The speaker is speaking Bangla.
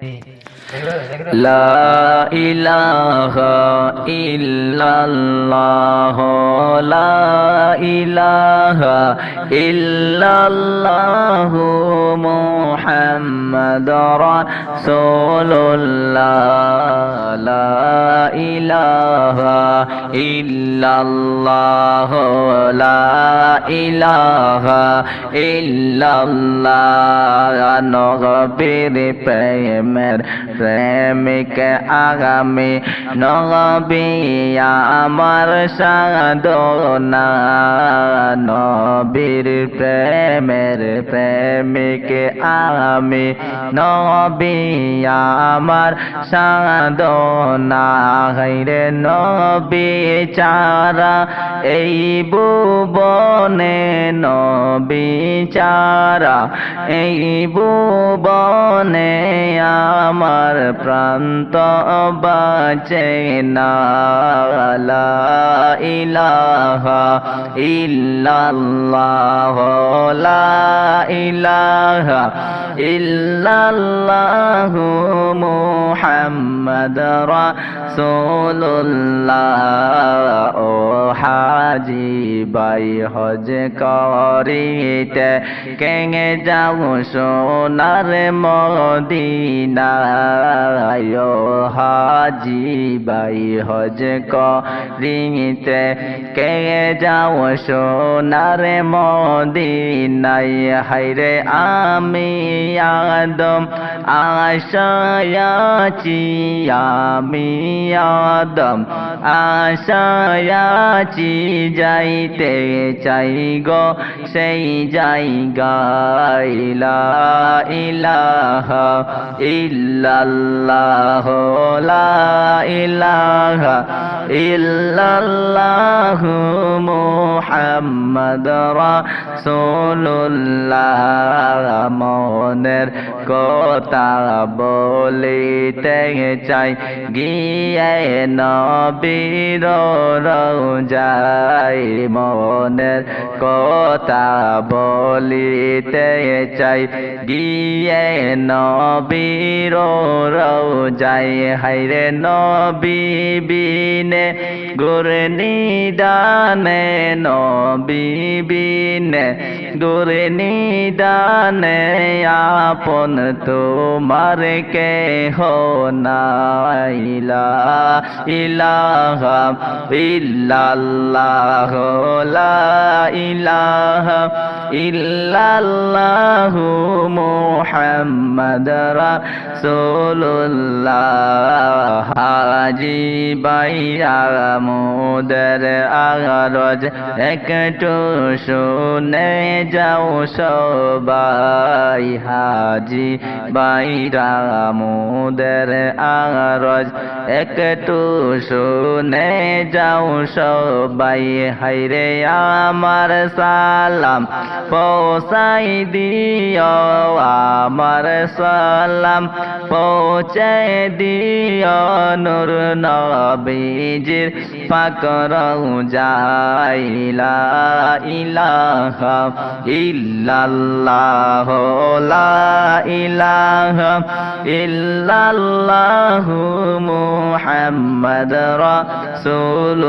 si লা ইলাহা ইল্লাল্লাহ, লা ইলাহা ইল্লাল্লাহ মুহাম্মাদুর রাসূলুল্লাহ, লা ইলাহা ইল্লাল্লাহ, লা ইলাহা ইল্লাল্লাহ নগবের প্রেমের প্রেমিক আগামী নবী, আমার সাধনা। নবীর প্রেমের প্রেমিক আমি নবী, আমার সাধনা। হাইরে নবী চারা, এই ভুবনে নবী চারা, এই ভুবনে আমার প্রান্ত বাঁচে না। ইলাহা ইল্লাল্লাহ লা ইলাহা ইল্লাল্লাহ মুহাম্মদ রাসূলুল্লাহ। হাজি বাই হজ করিতে কেঙে যাও সোনার মদিনায়। হাজি বাই হজ করিতে কেঙে যাও সোনার মদিনায়। হাইরে আমি আদম আশায়াচি আমি আদম। আশায়াচি যাইতে চাই গো, সেই জায়গায়। লা ইলাহা ইল্লাল্লাহ, লা ইলাহা ইল্লাল্লাহ মুহাম্মদ রাসূলুল্লাহ। মনের কথা বলিতে চাই। গিয়ে নবীর রোজাই মনের কথা বলিতে চাই। গিয়ে নবীর রোজাই হাইরে নবী বিনে গুরে নিদানে নবী বিনে গুরে আপন তোমার কে হো নাইলা ইলাহা ইল্লাল্লাহ লা ইলাহা ইল্লাল্লাহ মুহাম্মাদ রাসূলুল্লাহ। হাজি বাইয়া মোদের আগরজ একটু শুনে যাও সবাই। হাজি বাইরা মোদের আগরজ একটু শুনে যাও সবাই। হাইরে আমার সালাম পৌঁছাই দিও, আমার সালাম পৌঁছে দিও। নূর নবীজির পাকর যাইলা ইলাহা ইল্লাল্লাহ লা ইলাহা ইল্লাল্লাহ মুহাম্মদ রাসূলুল্লাহ।